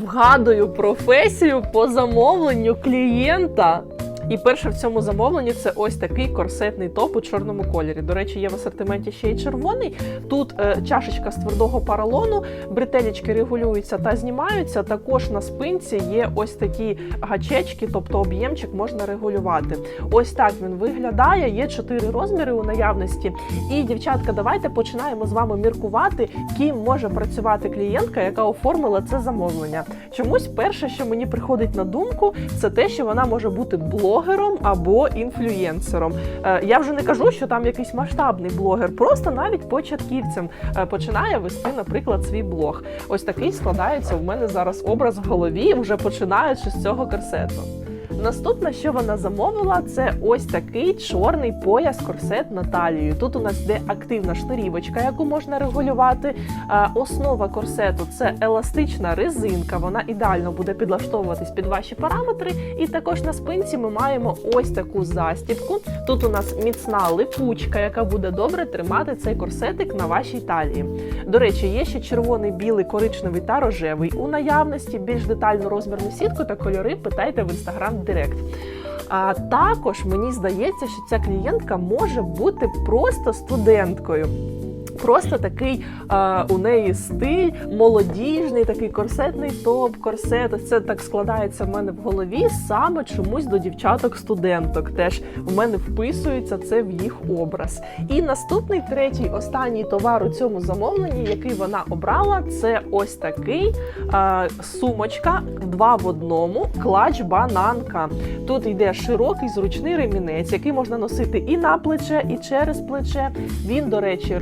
вгадую професію по замовленню клієнта. І перше в цьому замовленні це ось такий корсетний топ у чорному кольорі. До речі, є в асортименті ще й червоний. Тут е, чашечка з твердого паралону, бретелечки регулюються та знімаються. Також на спинці є ось такі гачечки, тобто об'ємчик можна регулювати. Ось так він виглядає. Є чотири розміри у наявності. І дівчатка, давайте починаємо з вами міркувати, ким може працювати клієнтка, яка оформила це замовлення. Чомусь перше, що мені приходить на думку, це те, що вона може бути блогером або інфлюєнсером. Е, Я вже не кажу, що там якийсь масштабний блогер, просто навіть початківцем е, починає вести, наприклад, свій блог. Ось такий складається у мене зараз образ в голові, вже починаючи з цього корсету. Наступне, що вона замовила, це ось такий чорний пояс корсет на талію. Тут у нас йде активна шнурівочка, яку можна регулювати. Основа корсету це еластична резинка. Вона ідеально буде підлаштовуватись під ваші параметри. І також на спинці ми маємо ось таку застібку. Тут у нас міцна липучка, яка буде добре тримати цей корсетик на вашій талії. До речі, є ще червоний, білий, коричневий та рожевий у наявності. Більш детальну розмірну сітку та кольори питайте в інстаграм Директ. А також мені здається, що ця клієнтка може бути просто студенткою. Просто такий а, у неї стиль молодіжний, такий корсетний топ, корсет. Це так складається в мене в голові саме чомусь до дівчаток-студенток. Теж в мене вписується це в їх образ. І наступний третій, останній товар у цьому замовленні, який вона обрала, це ось такий а, сумочка два в одному, клач бананка. Тут йде широкий зручний ремінець, який можна носити і на плече, і через плече. Він, до речі,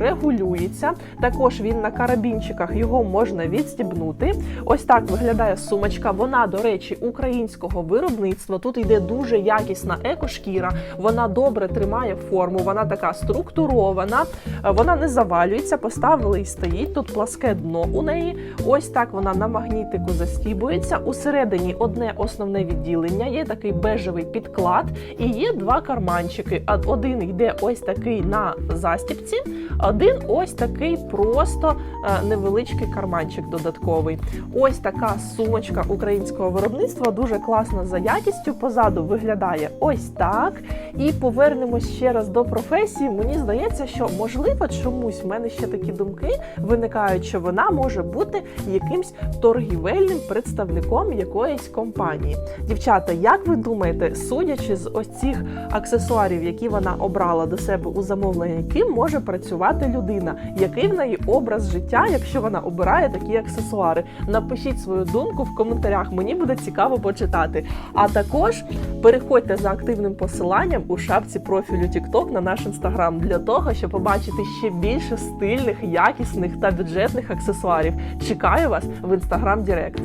регулюється. Також він на карабінчиках його можна відстібнути. Ось так виглядає сумочка. Вона, до речі, українського виробництва. Тут йде дуже якісна екошкіра. Вона добре тримає форму, вона така структурована, вона не завалюється. Поставили і стоїть. Тут пласке дно у неї. Ось так вона на магнітику застібується. Усередині одне основне відділення. Є такий бежевий підклад, і є два карманчики. Один йде ось такий на застібці, один ось такий просто е, невеличкий карманчик додатковий. Ось така сумочка українського виробництва, дуже класна за якістю. Позаду виглядає ось так. І повернемось ще раз до професії. Мені здається, що можливо чомусь в мене ще такі думки виникають, що вона може бути якимсь торгівельним представником якоїсь компанії. Дівчата, як ви думаєте, судячи з ось цих аксесуарів, які вона обрала до себе у замовленні, ким може працювати людина? Який в неї образ життя, якщо вона обирає такі аксесуари? Напишіть свою думку в коментарях. Мені буде цікаво почитати. А також переходьте за активним посиланням у шапці профілю TikTok на наш інстаграм для того, щоб побачити ще більше стильних, якісних та бюджетних аксесуарів. Чекаю вас в інстаграм Директ.